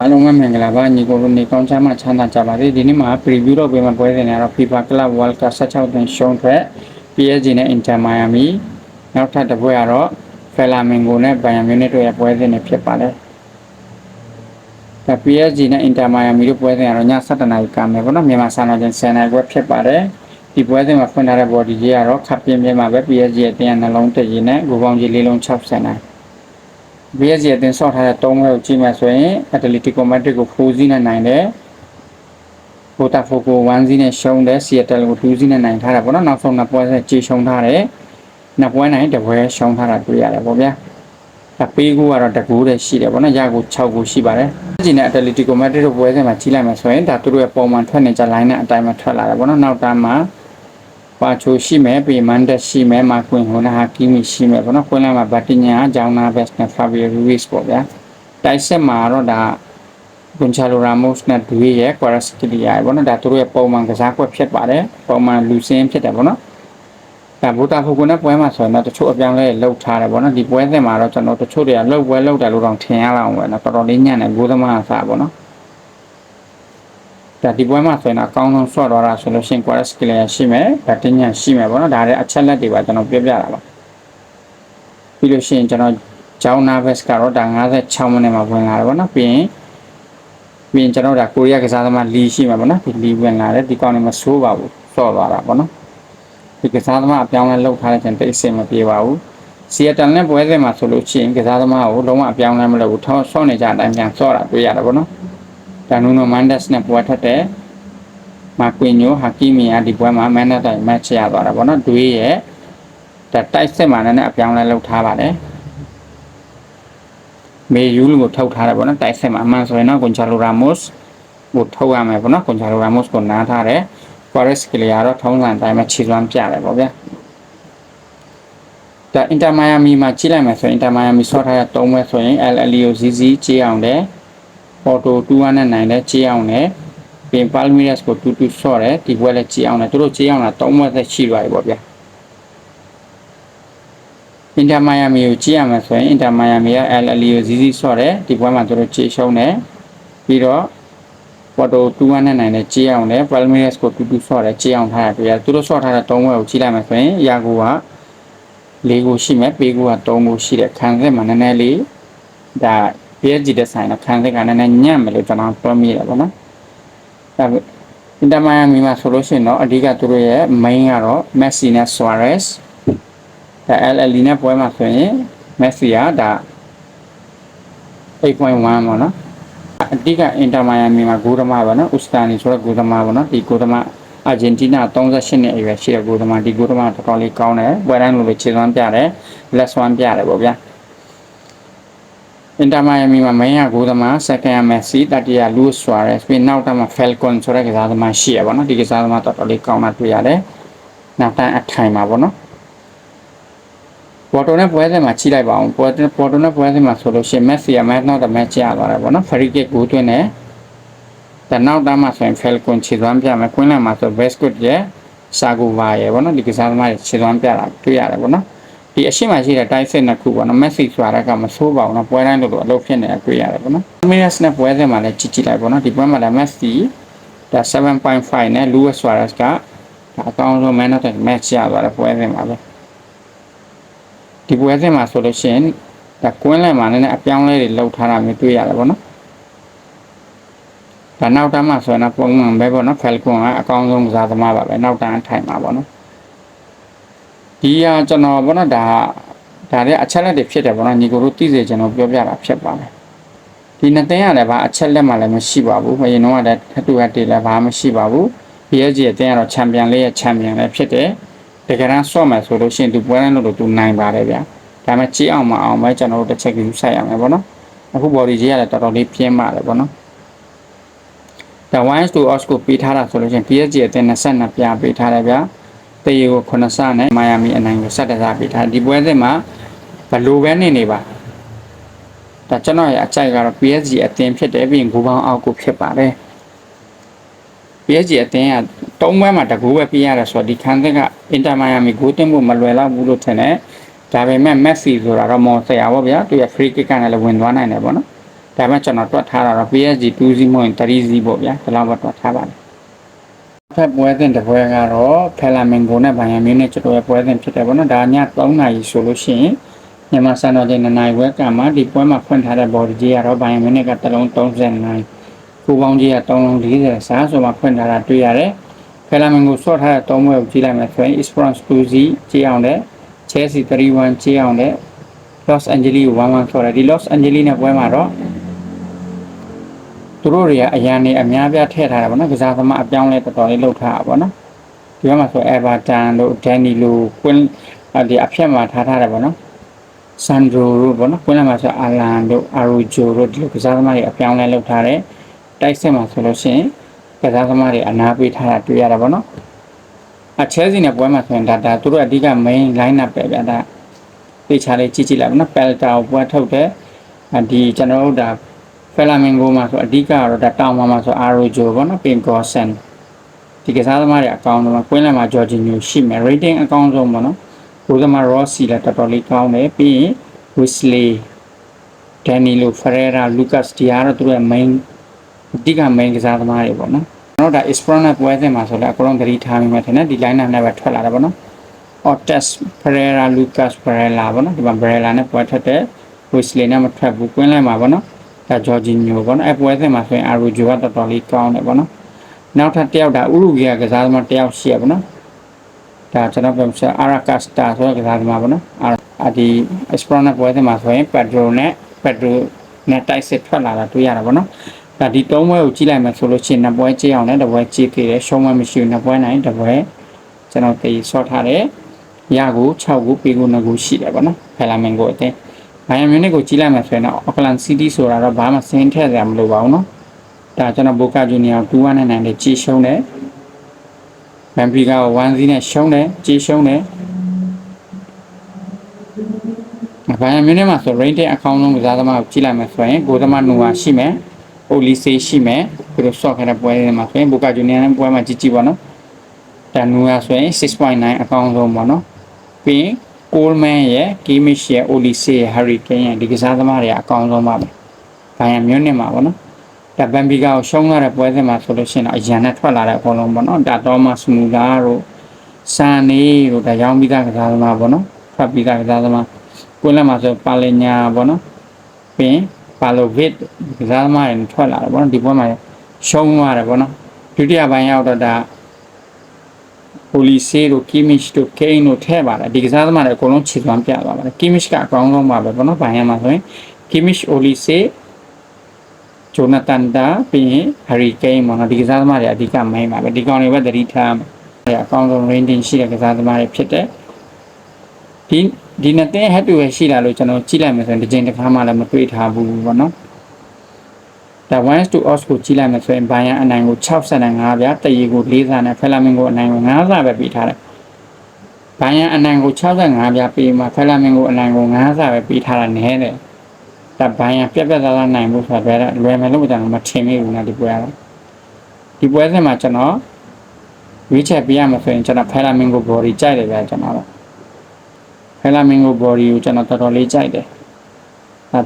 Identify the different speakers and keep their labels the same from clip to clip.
Speaker 1: အားလုံးပဲမင်္ဂလာပါညီကိုတို့နေကောင်းချမ်းမှချမ်းသာကြပါစေဒီနေ့မှာ preview တော့ပြင်မှာပွဲစဉ်နေတော့ FIFA Club World Cup 16တွင်ရှုံးထွက် PSG နဲ့ Inter Miami နောက်ထပ်တစ်ပွဲကတော့ Flamengo နဲ့ Bayern Munich တို့ရဲ့ပွဲစဉ်တွေဖြစ်ပါတယ်ဒါ PSG နဲ့ Inter Miami တို့ပွဲစဉ်ကတော့ည7:00နာရီကမယ်ပေါ့နော်မြန်မာစံတော်ချိန်10:00နာရီပွဲဖြစ်ပါတယ်ဒီပွဲစဉ်မှာဖွင့်ထားတဲ့ body ကြီးကတော့ခပ်ပြင်းပြင်းမှာပဲ PSG ရဲ့တင်ရနှလုံးတည်ရင်းနဲ့ဂိုးပေါင်းကြီး၄လုံး60နို င် BSC အတင်ဆော့ထားတဲ့၃ဘက်ကိုကြည့်မှဆိုရင် Atletico Madrid ကို4စီးနဲ့နိုင်တယ် Botafogo 1စီးနဲ့ရှုံးတယ် Seattle ကို2စီးနဲ့နိုင်ထားတာပေါ့နော်နောက်ဆုံးနှစ်ပွဲဆက်ကြေရှုံးထားတယ်နှစ်ပွဲနိုင်တစ်ပွဲရှုံးထားတာတွေ့ရတယ်ပေါ့ဗျာအပေးကူကတော့တကူတည်းရှိတယ်ပေါ့နော်ရကူ6ကူရှိပါတယ်ဒီနဲ့ Atletico Madrid တို့ပွဲစဉ်မှာကြီးလိုက်မှဆိုရင်ဒါသူတို့ရဲ့ပုံမှန်ထွက်နေကြ line နဲ့အတိုင်းမှာထွက်လာတယ်ပေါ့နော်နောက်တန်းမှာ ပါချိုရှိမယ်ပေမန်တက်ရှိမယ်မာကွင်ဟိုနာဟာကီမီရှိမယ်ပေါ့နော်ခွင်းလာမှာဘတ်တင်ညာဂျောင်းနာဘက်နဲ့ဖာဘီယိုရူဝစ်ပေါ့ဗျာတိုက်ဆက်မှာတော့ဒါဂွန်ချာလိုရာမို့စ်နဲ့ဒွေရဲ့ကွာရစကီလီယာပေါ့နော်ဒါသူတို့ရဲ့ပုံမှန်ကစားကွက်ဖြစ်ပါတယ်ပုံမှန်လူစင်းဖြစ်တယ်ပေါ့နော်ဒါဘူတာဖူကွနဲ့ပွဲမှာဆိုရင်တော့တချို့အပြောင်းလဲလောက်ထားတယ်ပေါ့နော်ဒီပွဲစဉ်မှာတော့ကျွန်တော်တချို့တွေကလောက်ပွဲလောက်တယ်လို့တော့ထင်ရလောက်ပဲနော်တော်တော်လေးညံ့တယ်ဂိုးသမားအစားပေါ့နော် ဒါဒီပွဲမှာဆိုရင်အကောင်းဆုံးဆွတ်တော့တာဆိုလို့ရှိရင် quarter skill ရရှိမယ်ဗတ်တင်ညာရှိမယ်ပေါ့နော်ဒါလည်းအချက်လက်တွေပါကျွန်တော်ပြပြတာပါပြီးလို့ရှိရင်ကျွန်တော်ဂျောင်းနာဗက်စ်ကတော့ဒါ56မိနစ်မှာဝင်လာတယ်ပေါ့နော်ပြီးရင်ပြီးရင်ကျွန်တော်ဒါကိုရီးယားကစားသမားလီရှိမှာပေါ့နော်ဒီလီဝင်လာတယ်ဒီကောင်နေမဆိုးပါဘူးဆော့သွားတာပေါ့နော်ဒီကစားသမားအပြောင်းလဲလောက်ထားတဲ့ချိန်တိတ်အဆင်မပြေပါဘူးစီယတန်နဲ့ပွဲစဉ်မှာဆိုလို့ရှိရင်ကစားသမားကိုလုံးဝအပြောင်းလဲမလုပ်ဘူးထောဆော့နေကြအတိုင်းပြန်ဆော့တာတွေ့ရတယ်ပေါ့နော် ဒါနူနိုမန်ဒက်စ်နဲ့ပွဲထက်တဲ့မာကွင်ညိုဟာကီမီယာဒီပွဲမှာမန်နက်တိုင်းမတ်ချရသွားတာပေါ့နော်တွေးရဲ့ဒါတိုက်စစ်မှာလည်းအပြောင်းလဲလုပ်ထားပါတယ်မေယူလူကိုထုတ်ထားတယ်ပေါ့နော်တိုက်စစ်မှာအမှန်ဆိုရင်တော့ကွန်ချာလိုရာမို့စ်ကိုထုတ်ရမယ်ပေါ့နော်ကွန်ချာလိုရာမို့စ်ကိုနားထားတယ်ကွာရက်စ်ကလေးကတော့ထုံးစံတိုင်းမှာခြေစွမ်းပြတယ်ပေါ့ဗျာဒါအင်တာမိုင်ယာမီမှာကြီးလိုက်မယ်ဆိုရင်အင်တာမိုင်ယာမီဆော့ထားတဲ့၃ဘက်ဆိုရင် LLE ကို ZZ ကြီးအောင်တယ် ပေါ်တို2နဲ့နိုင်တယ်ကြီးအောင်တယ်ပင်ပါလမီရက်စ်ကိုတူတူဆော့တယ်ဒီဘွဲလည်းကြီးအောင်တယ်သူတို့ကြီးအောင်တာ၃ဘက်သက်ရှိသွားပြီပေါ့ဗျာအင်တာမိုင်ယာမီကိုကြည့်ရမှာဆိုရင်အင်တာမိုင်ယာမီက LLE ကို ZZ ဆော့တယ်ဒီဘွဲမှာသူတို့ခြေရှုံးတယ်ပြီးတော့ပေါ်တို2နဲ့နိုင်တယ်ကြီးအောင်တယ်ပါလမီရက်စ်ကိုတူတူဆော့တယ်ကြီးအောင်ထားတယ်ပြသူတို့ဆော့ထားတဲ့၃ဘွဲကိုကြည့်လိုက်မှာဆိုရင်ယာကိုက၄ကိုရှိမယ်ပေကိုက3ကိုရှိတယ်ခံစစ်မှာနည်းနည်းလေးဒါ PSG တဲ့ဆိုင်တော့ခံစစ်ကနည်းနည်းညံ့မယ်လို့ကျွန်တော်ပြောမိတယ်ပေါ့နော်ဒါပေအင်တာမိုင်ယာမီမှာဆိုလို့ရှိရင်တော့အဓိကသူတို့ရဲ့ main ကတော့ Messi နဲ့ Suarez ဒါ LLE နဲ့ပွဲမှာဆိုရင် Messi ကဒါ8.1ပေါ့နော်အဓိကအင်တာမိုင်ယာမီမှာဂိုးသမားပေါ့နော်ဥစတာနီဆိုတဲ့ဂိုးသမားပေါ့နော်ဒီဂိုးသမားအာဂျင်တီးနာ38နှစ်အရွယ်ရှိတဲ့ဂိုးသမားဒီဂိုးသမားတော်တော်လေးကောင်းတယ်ပွဲတိုင်းလိုလိုခြေစွမ်းပြတယ်လက်စွမ်းပြတယ်ပေါ့ဗျာ အင်တာမိုင်ယာမီမှာမင်းရဂိုးသမားစက္ကန့်မက်ဆီတတိယလူးဆွာရက်ပြီးနောက်တော့မှဖယ်ကွန်ဆိုတဲ့ကစားသမားရှိရပါတော့ဒီကစားသမားတော်တော်လေးကောင်းတာတွေ့ရတယ်နောက်တိုင်းအထိုင်မှာပေါ့နော်ပေါ်တိုနဲ့ပွဲစဉ်မှာချိလိုက်ပါအောင်ပေါ်တိုပေါ်တိုနဲ့ပွဲစဉ်မှာဆိုလို့ရှိရင်မက်ဆီကမက်နောက်တော့မက်ကျသွားတယ်ပေါ့နော်ဖရီကစ်ကိုတွင်းတယ်ဒါနောက်တမ်းမှာဆိုရင်ဖယ်ကွန်ခြေသွမ်းပြမယ်ကွင်းလန်မှာဆိုဘက်စကွတ်ရဲ့စာဂိုဗာရဲ့ပေါ့နော်ဒီကစားသမားရဲ့ခြေသွမ်းပြတာတွေ့ရတယ်ပေါ့နော် ဒီအရှိမရှိတဲ့တိုက်စစ်နှစ်ခုပေါ့နော်မက်ဆီဆိုတာကမဆိုးပါဘူးနော်ပွဲတိုင်းလိုလိုအလုပ်ဖြစ်နေတာတွေ့ရတယ်ပေါ့နော်မီရစ်နဲ့ပွဲစဉ်မှာလည်းကြည့်ကြည့်လိုက်ပေါ့နော်ဒီပွဲမှာလည်းမက်ဆီဒါ7.5နဲ့လူးဝက်ဆွာရက်စ်ကဒါအကောင်းဆုံး man of the match ရသွားတယ်ပွဲစဉ်မှာပဲဒီပွဲစဉ်မှာဆိုလို့ရှိရင်ဒါကွင်းလန်မှာလည်းအပြောင်းလဲတွေလှုပ်ထားတာမျိုးတွေ့ရတယ်ပေါ့နော်ဒါနောက်တန်းမှာဆိုရင်တော့ပုံမှန်ပဲပေါ့နော်ဖယ်ကွန်ကအကောင်းဆုံးကစားသမားပါပဲနောက်တန်းထိုင်မှာပေါ့နော် ဒီဟာကျွန်တော်ပေါ့နော်ဒါဒါလည်းအချက်လက်တွေဖြစ်တယ်ပေါ့နော်ညီကိုတို့သိစေချင်တော့ပြောပြတာဖြစ်ပါတယ်ဒီနှစ်သိန်းရတယ်ဘာအချက်လက်မှလည်းမရှိပါဘူးဘယ်ရင်တော့လည်းထတူရတေလည်းဘာမှမရှိပါဘူး PSG အတင်းကတော့ချန်ပီယံလေးရဲ့ချန်ပီယံလည်းဖြစ်တယ်တကယ်တမ်းဆော့မယ်ဆိုလို့ရှိရင်သူပွဲတိုင်းလို့သူနိုင်ပါတယ်ဗျာဒါပေမဲ့ကြီးအောင်မအောင်ပဲကျွန်တော်တို့တစ်ချက်ယူဆိုင်ရမယ်ပေါ့နော်အခု body ကြီးကလည်းတော်တော်လေးပြင်းပါတယ်ပေါ့နော်ဒါ wines to os ကိုပေးထားတာဆိုလို့ရှိရင် PSG အတင်း22ပြပေးထားတယ်ဗျာ တရေကို9ဆနဲ့မိုင်ယာမီအနိုင်ကို17ဆပေးထားဒီပွဲစဉ်မှာဘလိုပဲနေနေပါဒါကျွန်တော်ရဲ့အကြိုက်ကတော့ PSG အတင်းဖြစ်တယ်ပြီးရင်ဂိုးပေါင်းအောက်ကိုဖြစ်ပါတယ် PSG အတင်းကတုံးပွဲမှာတကူပဲပြရတယ်ဆိုတော့ဒီခန်းသက်က Inter Miami ဂိုးတင်ဖို့မလွယ်တော့ဘူးလို့ထင်တယ်ဒါပေမဲ့ Messi ဆိုတာတော့မော်ဆရာပေါ့ဗျာသူရဲ့ free kick ကလည်းဝင်သွားနိုင်တယ်ပေါ့နော်ဒါပေမဲ့ကျွန်တော်တွက်ထားတာတော့ PSG 2 0မဟုတ်ရင်3 0ပေါ့ဗျာဒီလောက်ပဲတွက်ထားပါတယ် ဖက်ပွဲစဉ်တစ်ပွဲကတော့ဖယ်လာမင်ဂိုနဲ့ဘိုင်ယန်မြူးနဲ့ကျွန်တော်ရဲ့ပွဲစဉ်ဖြစ်တယ်ပေါ့နော်ဒါည3နာရီဆိုလို့ရှိရင်မြန်မာစံတော်ချိန်2နာရီဝက်ကမှာဒီပွဲမှာဖွင့်ထားတဲ့ body ကြီးကတော့ဘိုင်ယန်မြူးနဲ့ကတစ်လုံး39ကိုပေါင်းကြီးက3လုံး40စားဆိုမှဖွင့်ထားတာတွေ့ရတယ်ဖယ်လာမင်ဂိုဆော့ထားတဲ့3ပွဲကိုကြည့်လိုက်မယ်ဆိုရင် Esperance 2 0ကြည့်အောင်တဲ့ Chelsea 3-1ကြည့်အောင်တဲ့ Los Angeles 1-1ဆိုတော့ဒီ Los Angeles နဲ့ပွဲမှာတော့ သူတို့တွေကအရန်နေအများပြားထည့်ထားတာပေါ့နော်ကစားသမားအပြောင်းလဲတော်တော်လေးလုပ်ထားတာပေါ့နော်ဒီဘက်မှာဆို Everton တို့ Danilo Quinn ဒီအဖြတ်မှာထားထားတယ်ပေါ့နော် Sandro တို့ပေါ့နော် Quinn မှာဆို Alan တို့ Arujo တို့ဒီလိုကစားသမားတွေအပြောင်းလဲလုပ်ထားတယ်တိုက်စစ်မှာဆိုလို့ရှိရင်ကစားသမားတွေအနာပေးထားတာတွေ့ရတာပေါ့နော်အချဲစီနဲ့ပွဲမှာဆိုရင်ဒါဒါသူတို့အဓိက main line up ပဲဗျာဒါပြေချာလေးကြည့်ကြည့်လိုက်ပါနော် Pelta ကိုပွဲထုတ်တယ်ဒီကျွန်တော်တို့ဒါ Flamingo မှာဆိုအဓိကကတော့ဒါတောင်မှာမှာဆို Arojo ပေါ့နော် Pin Gosen ဒီကစားသမားတွေအကောင်းဆုံးမှာကွင်းလမ်းမှာ Jorginho ရှိမယ် rating အကောင်းဆုံးပေါ့နော်ဘိုးသမား Rossi လည်းတော်တော်လေးကောင်းတယ်ပြီးရင် Wesley Danilo Ferreira Lucas Diarra တို့ရဲ့ main အဓိက main ကစားသမားတွေပေါ့နော်ကျွန်တော်ဒါ Esperance ပွဲစဉ်မှာဆိုလည်းအကုန်လုံးသတိထားမိမှထင်တယ်ဒီ line up နဲ့ပဲထွက်လာတာပေါ့နော် Otis Pereira Lucas Pereira ပေါ့နော်ဒီမှာ Pereira နဲ့ပွဲထွက်တယ် Wesley နဲ့မထွက်ဘူးကွင်းလိုက်မှာပေါ့နော် ဒါ Jorginho ပေါ့နော်အပွဲစဉ်မှာဆိုရင် Arujo ကတော်တော်လေးကောင်းတယ်ပေါ့နော်နောက်ထပ်တစ်ယောက်ဒါဥရုဂေကကစားသမားတစ်ယောက်ရှိရပေါ့နော်ဒါကျွန်တော်ပြောချင် Aracasta ဆိုတဲ့ကစားသမားပေါ့နော်အာဒီ Esperance ပွဲစဉ်မှာဆိုရင် Pedro နဲ့ Pedro နဲ့တိုက်စစ်ထွက်လာတာတွေ့ရတာပေါ့နော်ဒါဒီသုံးပွဲကိုကြည့်လိုက်မှဆိုလို့ရှိရင်နှစ်ပွဲကြည့်အောင်လည်းတစ်ပွဲကြည့်ခဲ့တယ်ရှုံးမှမရှိဘူးနှစ်ပွဲနိုင်တစ်ပွဲကျွန်တော်တေးဆော့ထားတယ်ရကို6ကိုပေးကို2ကိုရှိတယ်ပေါ့နော်ဖယ်လာမင်ကိုအတင်း ဘိုင်ယန်မြူနစ်ကိုကြီးလိုက်မှဆိုရင်တော့အော့ကလန်စီးတီးဆိုတာတော့ဘာမှစင်းထည့်စရာမလိုပါဘူးနော်ဒါကျွန်တော်ဘိုကာဂျူနီယာ2-1နဲ့နိုင်တယ်ကြီးရှုံးတယ်ဘန်ဖီကာကို1-0နဲ့ရှုံးတယ်ကြီးရှုံးတယ်ဘိုင်ယန်မြူနစ်မှာဆို rating အကောင်းဆုံးကစားသမားကိုကြီးလိုက်မှဆိုရင်ဂိုးသမားနူဝါရှိမယ်အိုလီဆေးရှိမယ်ပြီးတော့ soft ခဲ့တဲ့ပွဲတွေမှာဆိုရင်ဘိုကာဂျူနီယာနဲ့ပွဲမှာကြီးကြီးပါနော်တန်နူရဆိုရင်6.9အကောင်းဆုံးပေါ့နော်ပြီးရင် Coleman ရဲ့ Kimmich ရဲ့ Olise ရဲ့ Harry Kane ရဲ့ဒီကစားသမားတွေအကောင်းဆုံးပါပဲ။ဘိုင်ယန်မြူနစ်မှာပေါ့နော်။ဒါဘန်ဘီကာကိုရှုံးလာတဲ့ပွဲစဉ်မှာဆိုလို့ရှိရင်တော့အရန်နဲ့ထွက်လာတဲ့အကုန်လုံးပေါ့နော်။ဒါတော့မစမူလာတို့ဆန်နေတို့ဒါရောင်းပြီးသားကစားသမားပေါ့နော်။ထွက်ပြီးသားကစားသမားကိုလည်းမှာဆိုပါလညာပေါ့နော်။ပြီးရင်ပါလိုဗစ်ကစားသမားတွေထွက်လာတယ်ပေါ့နော်ဒီပွဲမှာရှုံးသွားတယ်ပေါ့နော်။ဒုတိယပိုင်းရောက်တော့ဒါ ပိုလီဆေတို့ကီမစ်တို့ကိန်းတို့ထဲပါတယ်ဒီကစားသမားတွေအကုန်လုံးခြေသွမ်းပြသွားပါတယ်ကီမစ်ကအကောင်းဆုံးပါပဲဘောနော်ဘိုင်ယန်မှာဆိုရင်ကီမစ်အိုလီဆေဂျိုနာတန်ဒါပြီးရင်ဟရီကိန်းပေါ့နော်ဒီကစားသမားတွေအဓိကမိုင်းပါပဲဒီကောင်တွေပဲသတိထားမယ်အကောင်းဆုံး rating ရှိတဲ့ကစားသမားတွေဖြစ်တယ်ဒီဒီနှစ်သင်း happy ပဲရှိလာလို့ကျွန်တော်ကြည့်လိုက်မယ်ဆိုရင်ဒီချိန်တစ်ခါမှလည်းမတွေ့ထားဘူးပေါ့နော် ဒါ once to os ကိုကြည့်လိုက်မယ်ဆိုရင်ဘိုင်ယန်အနိုင်ကို65ဗျာတရီကို4ဆနဲ့ဖယ်လာမင်ကိုအနိုင်ကို9ဆပဲပေးထားတယ်ဘိုင်ယန်အနိုင်ကို65ဗျာပေးမှာဖယ်လာမင်ကိုအနိုင်ကို9ဆပဲပေးထားတာနည်းတယ်ဒါဘိုင်ယန်ပြက်ပြက်သားသားနိုင်ဖို့ဆိုတာလည်းလွယ်မယ်လို့ကျွန်တော်မထင်မိဘူးနော်ဒီပွဲကတော့ဒီပွဲစဉ်မှာကျွန်တော်ရွေးချက်ပေးရမှာဆိုရင်ကျွန်တော်ဖယ်လာမင်ကို body ကြိုက်တယ်ဗျာကျွန်တော်တော့ဖယ်လာမင်ကို body ကိုကျွန်တော်တော်တော်လေးကြိုက်တယ်ဒါ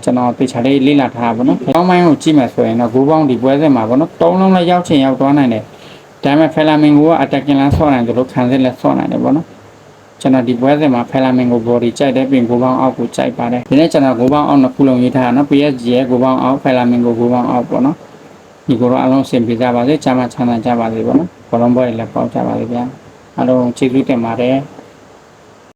Speaker 1: ကျွန်တော်တေချာလေးလေ့လာထားပါတော့။ကောင်းပိုင်းကိုကြည့်မယ်ဆိုရင်တော့ဂိုးပေါင်းဒီပွဲစဉ်မှာပေါ့နော်။သုံးလုံးလည်းရောက်ချင်ရောက်သွားနိုင်တယ်။ဒါပေမဲ့ဖယ်လာမင်ကိုကအတက်ကျင်လန်းဆော့နိုင်တယ်လို့ခံစစ်လည်းဆော့နိုင်တယ်ပေါ့နော်။ကျွန်တော်ဒီပွဲစဉ်မှာဖယ်လာမင်ကို body ကြိုက်တယ်ပြင်ဂိုးပေါင်းအောက်ကိုကြိုက်ပါတယ်။ဒီနေ့ကျွန်တော်ဂိုးပေါင်းအောက်နှစ်ခုလုံးရေးထားတာနော် PSG ရဲ့ဂိုးပေါင်းအောက်ဖယ်လာမင်ကိုဂိုးပေါင်းအောက်ပေါ့နော်။ဒီကိုတော့အလုံးစင်ပြကြပါစေ။ချမ်းသာချမ်းသာကြပါစေပေါ့နော်။ဘောလုံးပွဲလည်းပေါက်ကြပါစေဗျာ။အားလုံးကျေးဇူးတင်ပါတယ်။